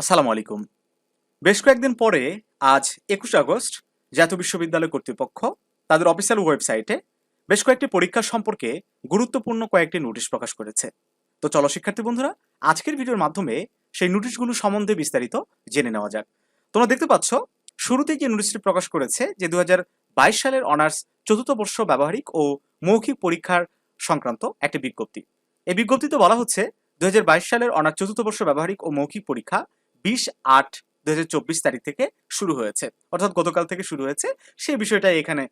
আসসালামু আলাইকুম। বেশ কয়েকদিন পরে আজ একুশ আগস্ট, জাতীয় বিশ্ববিদ্যালয় কর্তৃপক্ষ তাদের অফিসিয়াল ওয়েবসাইটে বেশ কয়েকটি পরীক্ষা সম্পর্কে গুরুত্বপূর্ণ কয়েকটি নোটিশ প্রকাশ করেছে। তো চলো শিক্ষার্থী বন্ধুরা, আজকের ভিডিওর মাধ্যমে সেই নোটিশগুলো সম্বন্ধে বিস্তারিত জেনে নেওয়া যাক। তোমরা দেখতে পাচ্ছ, শুরুতেই যে নোটিশটি প্রকাশ করেছে যে দু হাজার বাইশ সালের অনার্স চতুর্থ বর্ষ ব্যবহারিক ও মৌখিক পরীক্ষার সংক্রান্ত একটি বিজ্ঞপ্তি। এই বিজ্ঞপ্তিতে বলা হচ্ছে দু হাজার বাইশ সালের অনার্স চতুর্থ বর্ষ ব্যবহারিক ও মৌখিক পরীক্ষা বিশ আট দু তারিখ থেকে শুরু হয়েছে। অর্থাৎ গতকাল থেকে শুরু হয়েছে। সেই বিষয়টা এখানে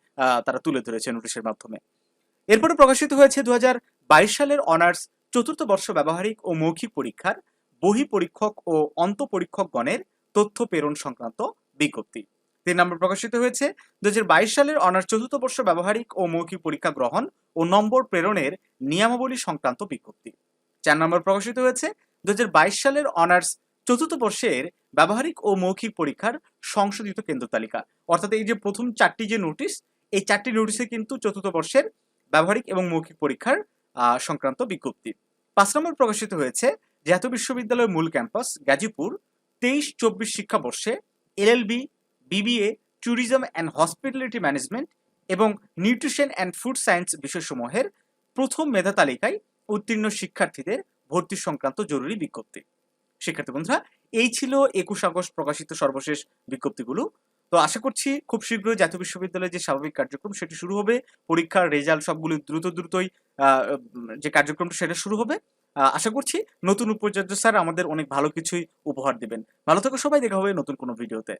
তারা তুলে ধরেছে নোটিশের মাধ্যমে। এরপরে প্রকাশিত হয়েছে দু হাজার বাইশ সালের অনার্স চতুর্থ বর্ষ ব্যবহারিক ও মৌখিক পরীক্ষার বহি পরীক্ষক ও অন্ত পরীক্ষকগণের তথ্য প্রেরণ সংক্রান্ত বিজ্ঞপ্তি। তিন নম্বর প্রকাশিত হয়েছে দু হাজার বাইশ সালের অনার্স চতুর্থ বর্ষ ব্যবহারিক ও মৌখিক পরীক্ষা গ্রহণ ও নম্বর প্রেরণের নিয়মাবলী সংক্রান্ত বিজ্ঞপ্তি। চার নম্বর প্রকাশিত হয়েছে দু হাজার বাইশ সালের অনার্স চতুর্থ বর্ষের ব্যবহারিক ও মৌখিক পরীক্ষার সংশোধিত কেন্দ্র তালিকা। অর্থাৎ এই যে প্রথম চারটি যে নোটিশ এই চারটি নোটিশে কিন্তু চতুর্থ বর্ষের ব্যবহারিক এবং মৌখিক পরীক্ষার সংক্রান্ত বিজ্ঞপ্তি। পাঁচ নম্বর প্রকাশিত হয়েছে জাতীয় বিশ্ববিদ্যালয়ের মূল ক্যাম্পাস গাজীপুর তেইশ চব্বিশ শিক্ষাবর্ষে LLB BBA tourism and hospitality management এবং নিউট্রিশন অ্যান্ড ফুড সায়েন্স বিষয়সমূহের প্রথম মেধা তালিকায় উত্তীর্ণ শিক্ষার্থীদের ভর্তি সংক্রান্ত জরুরি বিজ্ঞপ্তি। শিক্ষার্থী বন্ধুরা, এই ছিল একুশ আগস্ট প্রকাশিত সর্বশেষ বিজ্ঞপ্তিগুলো। তো আশা করছি খুব শীঘ্রই জাতীয় বিশ্ববিদ্যালয়ের যে স্বাভাবিক কার্যক্রম, সেটি শুরু হবে। পরীক্ষার রেজাল্ট সবগুলি দ্রুত দ্রুতই যে কার্যক্রমটা, সেটা শুরু হবে। আশা করছি নতুন উপাচার্য স্যার আমাদের অনেক ভালো কিছুই উপহার দেবেন। ভালো থাকো সবাই, দেখা হবে নতুন কোনো ভিডিওতে।